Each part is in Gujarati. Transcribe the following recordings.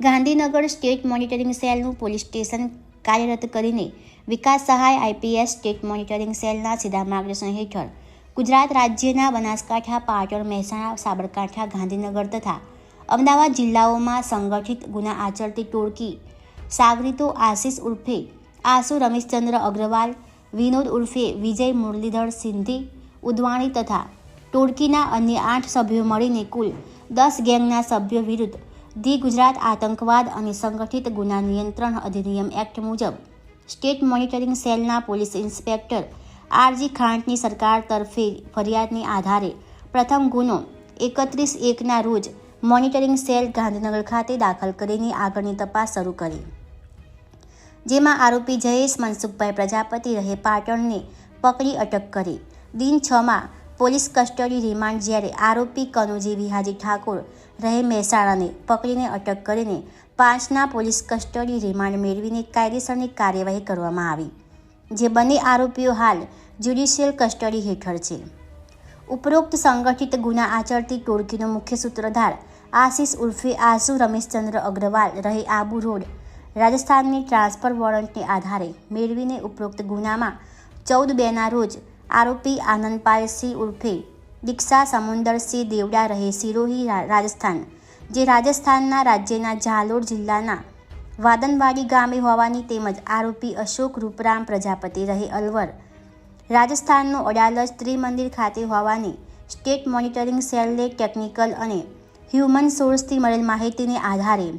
ગાંધીનગર સ્ટેટ મોનિટરિંગ સેલનું પોલીસ સ્ટેશન કાર્યરત કરીને વિકાસ સહાય આઈપીએસ સ્ટેટ મોનિટરિંગ સેલના સીધા માર્ગદર્શન હેઠળ ગુજરાત રાજ્યના બનાસકાંઠા, પાટણ, મહેસાણા, સાબરકાંઠા, ગાંધીનગર તથા અમદાવાદ જિલ્લાઓમાં સંગઠિત ગુના આચરતી ટોળકી સાગરીતો આશિષ ઉર્ફે આસુ રમેશચંદ્ર અગ્રવાલ, વિનોદ ઉર્ફે વિજય મુરલીધર સિંધી, ઉદવાણી તથા ટોળકીના અન્ય આઠ સભ્યો મળીને કુલ દસ ગેંગના સભ્યો વિરુદ્ધ ધી ગુજરાત આતંકવાદ અને સંગઠિત ગુના નિયંત્રણ અધિનિયમ એક્ટ મુજબ સ્ટેટ મોનિટરિંગ સેલના પોલીસ ઇન્સ્પેક્ટર આરજી ખાંટની સરકાર તરફે ફરિયાદની આધારે પ્રથમ ગુનો એકત્રીસ એકના રોજ મોનિટરિંગ સેલ ગાંધીનગર ખાતે દાખલ કરીને આગળની તપાસ શરૂ કરી. જેમાં આરોપી જયેશ મનસુખભાઈ પ્રજાપતિ રહે પાટણને પકડી અટક કરી. દિન છમાં પોલીસ કસ્ટડી રિમાન્ડ જ્યારે આરોપી કનુજી વિહાજી ઠાકોર રહે મહેસાણાને પકડીને અટક કરીને પાંચના પોલીસ કસ્ટડી રિમાન્ડ મેળવીને કાયદેસરની કાર્યવાહી કરવામાં આવી, જે બંને આરોપીઓ હાલ જ્યુડિશિયલ કસ્ટડી હેઠળ છે. ઉપરોક્ત સંગઠિત ગુના આચરતી ટોળકીનો મુખ્ય સૂત્રધાર આશિષ ઉર્ફે આસુ રમેશચંદ્ર અગ્રવાલ રહે આબુ રોડ, રાજસ્થાનની ટ્રાન્સફર વોરંટને આધારે મેળવીને ઉપરોક્ત ગુનામાં ચૌદ બેના રોજ આરોપી આનંદપાલસિંહ ઉર્ફે દીક્ષા સમુંદરસિંહ દેવડા રહે સિરોહી રાજસ્થાન, જે રાજસ્થાનના રાજ્યના ઝાલોર જિલ્લાના વાદનવાડી ગામે હોવાની તેમજ આરોપી અશોક રૂપરામ પ્રજાપતિ રહે અલવર. રાજસ્થાનનો અડાલજ ત્રિમંદિર ખાતે હોવાની સ્ટેટ મોનિટરિંગ સેલને ટેકનિકલ અને હ્યુમન સોર્સથી મળેલ માહિતીને આધારે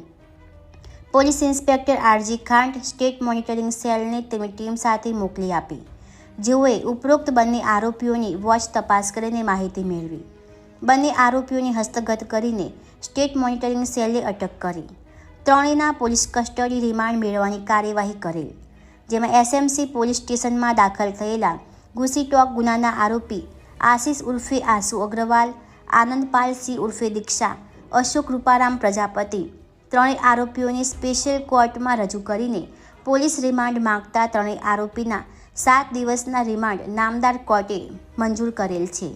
police inspector RG Khant state monitoring સેલને તેમની ટીમ સાથે મોકલી આપી. જેઓએ ઉપરોક્ત બંને આરોપીઓની વોચ તપાસ કરીને માહિતી મેળવી. બંને આરોપીઓની હસ્તગત કરીને સ્ટેટ મોનિટરિંગ સેલે અટક કરી. ત્રણેયના પોલીસ કસ્ટડી રિમાન્ડ મેળવવાની કાર્યવાહી કરેલ, જેમાં એસએમસી પોલીસ સ્ટેશનમાં દાખલ થયેલા ગુસીટોક ગુનાના આરોપી આશિષ ઉર્ફે આસુ અગ્રવાલ, આનંદપાલ સિંહ ઉર્ફે દીક્ષા, અશોક રૂપારામ પ્રજાપતિ ત્રણેય આરોપીઓને સ્પેશિયલ કોર્ટમાં રજૂ કરીને પોલીસ રિમાન્ડ માંગતા ત્રણેય આરોપીના સાત દિવસના રિમાન્ડ નામદાર કોર્ટે મંજૂર કરેલ છે.